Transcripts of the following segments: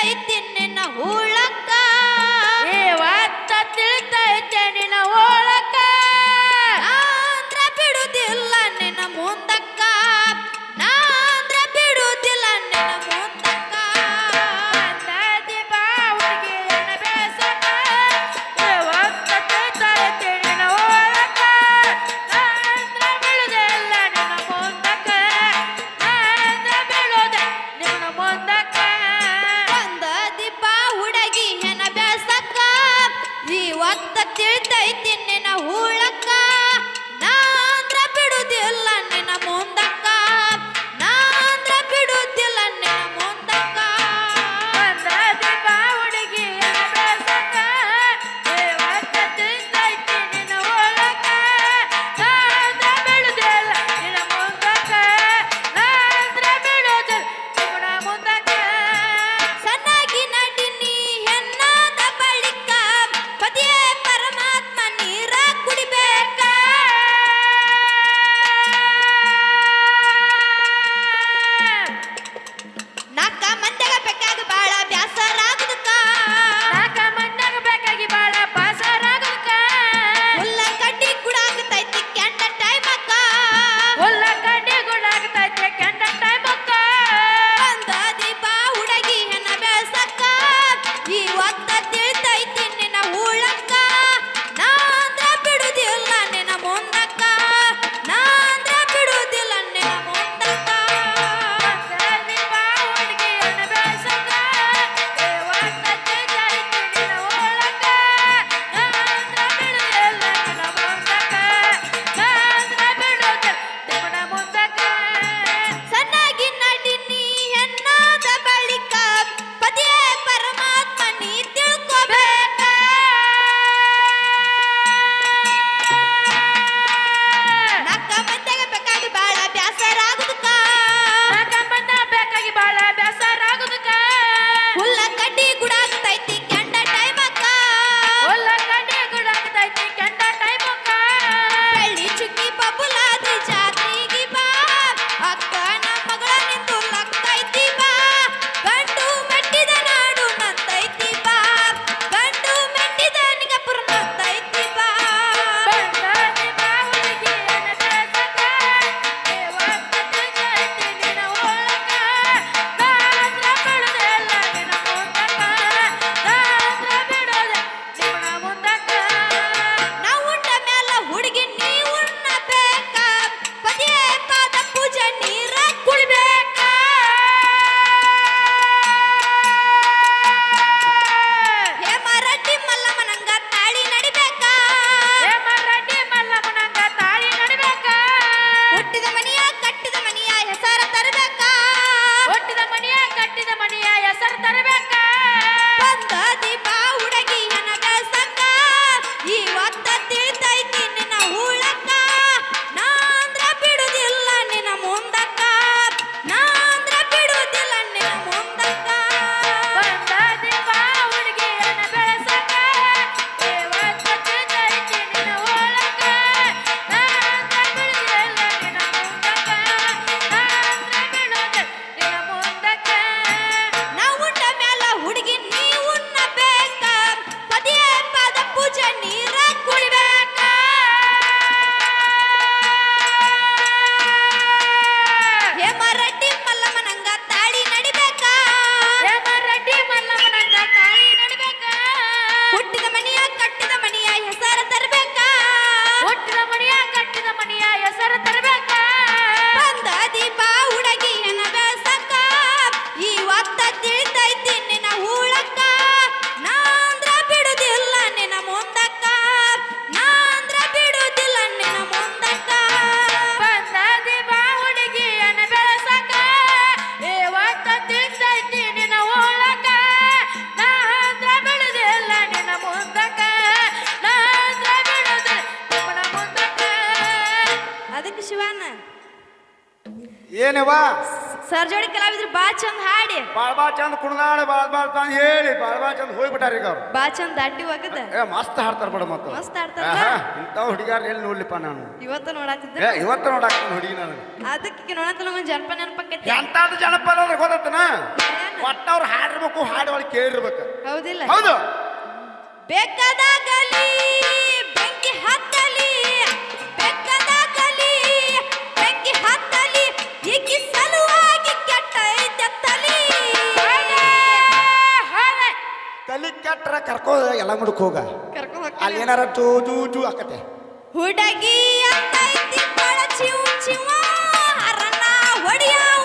¡Ay, ಏನವ್ವ sir ಜೋಡಿ ಕಲಾವಿದ್ರು ಬಾ ಚಂದ ಹಾಡಿ. ಬಾಳ್ ಬಾಳ್ ಚಂದ ಕುಣದಾಡ ಬಾಳ್ ಬಾಳ್ ಚಂದ ಹೇಳಿ ಬಾಳ್ ಬಾಳ್ ಚಂದ ಹೋಗ್ಬಿಟ್ಟಾರ ಈಗ ಅವ್ರು. ಬಾ ಚಂದ ದಾಟಿ ಹೋಗದ ಏ ಮಸ್ತ್ ಹಾಡ್ತಾರ ಬಿಡ ಮತ್ತು ಮಸ್ತ್ ಹಾಡ್ತಾರ? ಇಂಥ ಹುಡುಗಾರ ಎಲ್ಲಿ ನೋಡ್ಲಿಪ್ಪ ನಾನು? ಇವತ್ತು ನೋಡಾತಿದ್ದೆ. ಏ ಇವತ್ತು ನೋಡಾಕ ಹುಡುಗಿ ನಾನು. ಅದಕ್ಕೆ ನೋಡತ್ತಲ್ಲ ಒಂದ್ ಜನಪ ನೆನಪಕ್ಕೈತಿ. ಎಂತಾದ ಜನಪದ ಅಂದ್ರೆ ಗೊತ್ತನ ಒಟ್ಟ ಅವ್ರು ಹಾಡಿರ್ಬೇಕು ಹಾಡು ಒಳಗೆ ಕೇಳಿರ್ಬೇಕು. ಹೌದಿಲ್ಲ. ಹೌದು. ಬೇಕಾದಾಗಲಿ ಕೆಟ್ರ ಕರ್ಕೋ ಎಲ್ಲ ಮುಡಕ್ ಹೋಗ. ಕರ್ಕೊಂಡ್ ಅಲ್ಲಿ ಏನಾರ ಟೂ ಟೂ ಜೂ ಆಕತೆ. ಹುಡುಗಿ ಅಂತೈತಿ ಬಳ ಚಿವ್ ಹರನ ಹೊಡಿಯವನ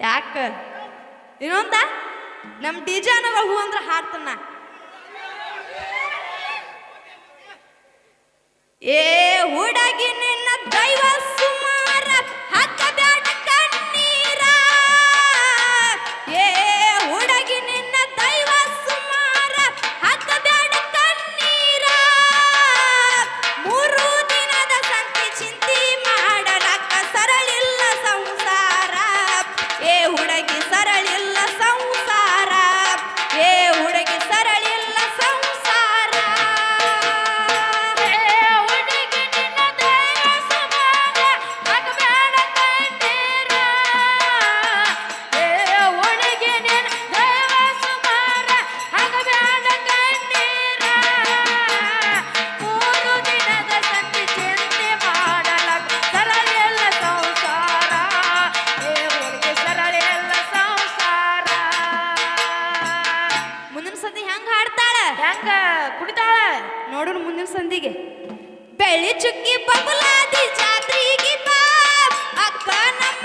ಯಾಕ? ಇನ್ನೊಂದ ನಮ್ ಡಿಜಾನಗಳ ಹೂ ಅಂದ್ರ ಹಾಡ್ತನ. ಏ ಹುಡಗಿ ನಿನ್ನ ದೈವ ನೋಡೋಣ ಮುಂದಿನ ಸಂದಿಗೆ ಬೆಳ್ಳಿ ಚುಕ್ಕಿ ಬಬಲಾದಿ ಜಾತ್ರೆಗೆ ಬಾ. ಅಕ್ಕ ನಮ್ಮ